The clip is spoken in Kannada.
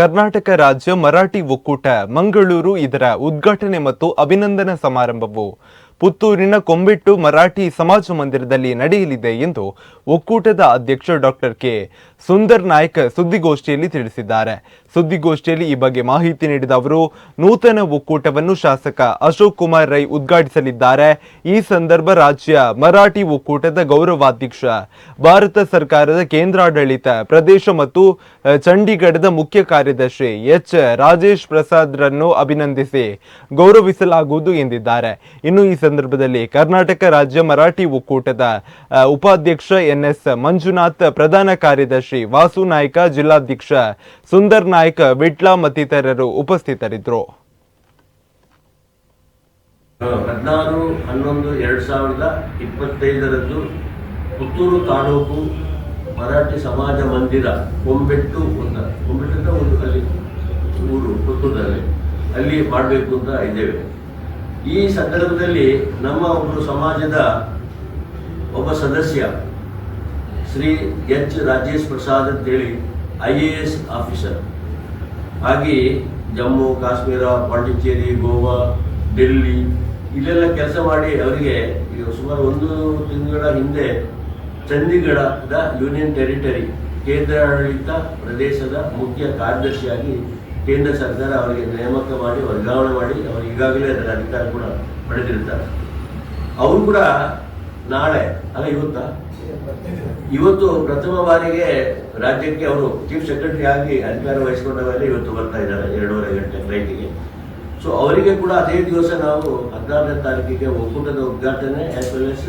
ಕರ್ನಾಟಕ ರಾಜ್ಯ ಮರಾಠಿ ಒಕ್ಕೂಟ ಮಂಗಳೂರು ಇದರ ಉದ್ಘಾಟನೆ ಮತ್ತು ಅಭಿನಂದನಾ ಸಮಾರಂಭವು. ಪುತ್ತೂರಿನ ಕೊಂಬಿಟ್ಟು ಮರಾಠಿ ಸಮಾಜ ಮಂದಿರದಲ್ಲಿ ನಡೆಯಲಿದೆ ಎಂದು ಒಕ್ಕೂಟದ ಅಧ್ಯಕ್ಷ ಡಾಕ್ಟರ್ ಕೆ ಸುಂದರ್ ನಾಯ್ಕ ಸುದ್ದಿಗೋಷ್ಠಿಯಲ್ಲಿ ತಿಳಿಸಿದ್ದಾರೆ. ಸುದ್ದಿಗೋಷ್ಠಿಯಲ್ಲಿ ಈ ಬಗ್ಗೆ ಮಾಹಿತಿ ನೀಡಿದ ಅವರು, ನೂತನ ಒಕ್ಕೂಟವನ್ನು ಶಾಸಕ ಅಶೋಕ್ ಕುಮಾರ್ ರೈ ಉದ್ಘಾಟಿಸಲಿದ್ದಾರೆ. ಈ ಸಂದರ್ಭ ರಾಜ್ಯ ಮರಾಠಿ ಒಕ್ಕೂಟದ ಗೌರವಾಧ್ಯಕ್ಷ, ಭಾರತ ಸರ್ಕಾರದ ಕೇಂದ್ರಾಡಳಿತ ಪ್ರದೇಶ ಮತ್ತು ಚಂಡೀಗಢದ ಮುಖ್ಯ ಕಾರ್ಯದರ್ಶಿ ಎಚ್. ರಾಜೇಶ್ ಪ್ರಸಾದ್ ರನ್ನು ಅಭಿನಂದಿಸಿ ಗೌರವಿಸಲಾಗುವುದು ಎಂದಿದ್ದಾರೆ. ಇನ್ನು ಈ ಸಂದರ್ಭದಲ್ಲಿ ಕರ್ನಾಟಕ ರಾಜ್ಯ ಮರಾಠಿ ಒಕ್ಕೂಟದ ಉಪಾಧ್ಯಕ್ಷ ಎನ್ ಎಸ್ ಮಂಜುನಾಥ್, ಪ್ರಧಾನ ಕಾರ್ಯದರ್ಶಿ ವಾಸು ನಾಯ್ಕ, ಜಿಲ್ಲಾಧ್ಯಕ್ಷ ಸುಂದರ್ ನಾಯ್ಕ, ವಿಟ್ಲ ಮತ್ತಿತರರು ಉಪಸ್ಥಿತರಿದ್ದರು. ಹದಿನಾರು, ಹನ್ನೊಂದು, ಎರಡು ಸಾವಿರದ ಇಪ್ಪತ್ತೈದರಂದು ಪುತ್ತೂರು ತಾಲೂಕು ಮರಾಠಿ ಸಮಾಜ ಮಂದಿರ ಕೊಂಬೆಟ್ಟು ಅಂತ ಕೊಂಬೆಟ್ಟು ಅಂತ ಒಂದು ಅಲ್ಲಿ ಊರು, ಪುತ್ತೂರಲ್ಲಿ, ಅಲ್ಲಿ ಮಾಡಬೇಕು ಅಂತ ಇದ್ದೇವೆ. ಈ ಸಂದರ್ಭದಲ್ಲಿ ನಮ್ಮ ಒಂದು ಸಮಾಜದ ಒಬ್ಬ ಸದಸ್ಯ ಶ್ರೀ ಎಚ್ ರಾಜೇಶ್ ಪ್ರಸಾದ್ ಅಂತೇಳಿ ಐ ಎ ಎಸ್ ಆಫೀಸರ್. ಹಾಗೆ ಜಮ್ಮು, ಕಾಶ್ಮೀರ, ಪಾಂಡಿಚೇರಿ, ಗೋವಾ, ಡೆಲ್ಲಿ ಇಲ್ಲೆಲ್ಲ ಕೆಲಸ ಮಾಡಿ ಅವರಿಗೆ ಈಗ ಸುಮಾರು ಒಂದು ತಿಂಗಳ ಹಿಂದೆ ಚಂಡೀಗಢದ ಯೂನಿಯನ್ ಟೆರಿಟರಿ, ಕೇಂದ್ರಾಡಳಿತ ಪ್ರದೇಶದ ಮುಖ್ಯ ಕಾರ್ಯದರ್ಶಿಯಾಗಿ ಕೇಂದ್ರ ಸರ್ಕಾರ ಅವರಿಗೆ ನೇಮಕ ಮಾಡಿ, ವರ್ಗಾವಣೆ ಮಾಡಿ, ಅವರು ಈಗಾಗಲೇ ಅದರ ಅಧಿಕಾರ ಕೂಡ ಪಡೆದಿರ್ತಾರೆ ಅವರು ಕೂಡ ನಾಳೆ, ಅಲ್ಲ ಇವತ್ತ? ಇವತ್ತು ಪ್ರಥಮ ಬಾರಿಗೆ ರಾಜ್ಯಕ್ಕೆ ಅವರು ಚೀಫ್ ಸೆಕ್ರೆಟರಿ ಆಗಿ ಅಧಿಕಾರ ವಹಿಸಿಕೊಂಡ ಮೇಲೆ ಇವತ್ತು ಬರ್ತಾ ಇದ್ದಾರೆ, ಎರಡೂವರೆ ಗಂಟೆ ಫ್ಲೈಟಿಗೆ ಸೊ ಅವರಿಗೆ ಕೂಡ ಅದೇ ದಿವಸ ನಾವು ಹದಿನಾರನೇ ತಾರೀಕಿಗೆ ಒಕ್ಕೂಟದ ಉದ್ಘಾಟನೆ ಆಸ್ ವೆಲ್ ಎಸ್